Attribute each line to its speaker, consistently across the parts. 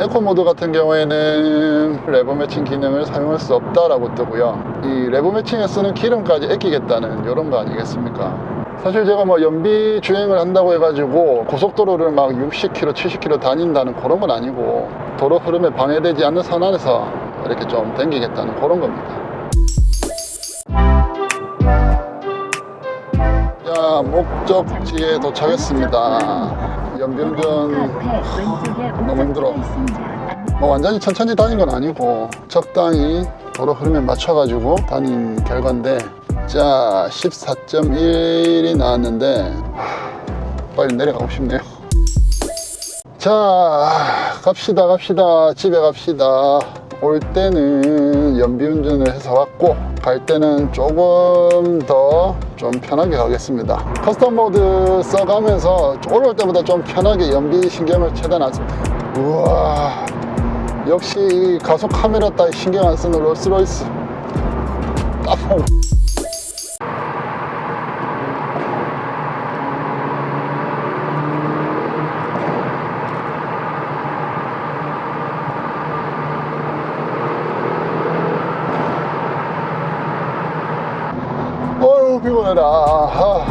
Speaker 1: 에코 모드 같은 경우에는 레버 매칭 기능을 사용할 수 없다라고 뜨고요. 이 레버 매칭에 쓰는 기름까지 아끼겠다는 이런 거 아니겠습니까? 사실 제가 뭐 연비 주행을 한다고 해가지고 고속도로를 막 60km, 70km 다닌다는 그런 건 아니고 도로 흐름에 방해되지 않는 선 안에서 이렇게 좀 당기겠다는 그런 겁니다. 목적지에 도착했습니다. 연비운전 너무 힘들어. 뭐 완전히 천천히 다닌 건 아니고 적당히 도로 흐름에 맞춰가지고 다닌 결과인데 자 14.1이 나왔는데 하, 빨리 내려가고 싶네요 자 갑시다 갑시다 집에 갑시다 올 때는 연비운전을 해서 왔고 갈 때는 조금 더 좀 편하게 가겠습니다. 커스텀 모드 써가면서 올라올 때보다 좀 편하게 연비 신경을 최대한 안 씁. 우와. 역시 이 가속 카메라 따위 신경 안 쓰는 롤스로이스. 따봉 피곤해라 아,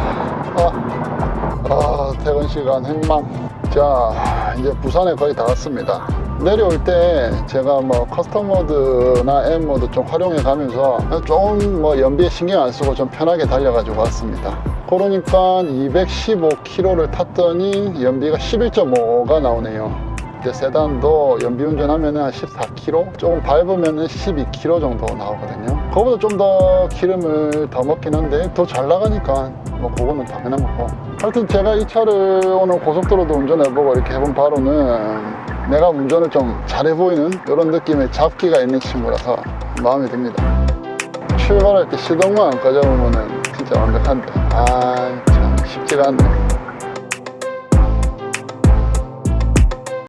Speaker 1: 아, 아, 퇴근 시간 행망. 자 이제 부산에 거의 다 왔습니다. 내려올 때 제가 뭐 커스텀 모드나 M 모드 좀 활용해 가면서 조금 뭐 연비에 신경 안 쓰고 좀 편하게 달려가지고 왔습니다. 그러니까 215km를 탔더니 연비가 11.5가 나오네요 이제 세단도 연비 운전하면 한 14km 조금 밟으면 12km 정도 나오거든요. 그거보다 좀 더 기름을 더 먹긴 한데 더 잘 나가니까 뭐 그거는 당연한 거고. 하여튼 제가 이 차를 오늘 고속도로도 운전해보고 이렇게 해본 바로는 내가 운전을 좀 잘해 보이는 이런 느낌의 잡기가 있는 친구라서 마음에 듭니다. 출발할 때 시동만 안 꺼져보면 은 진짜 완벽한데. 아 참 쉽지가 않네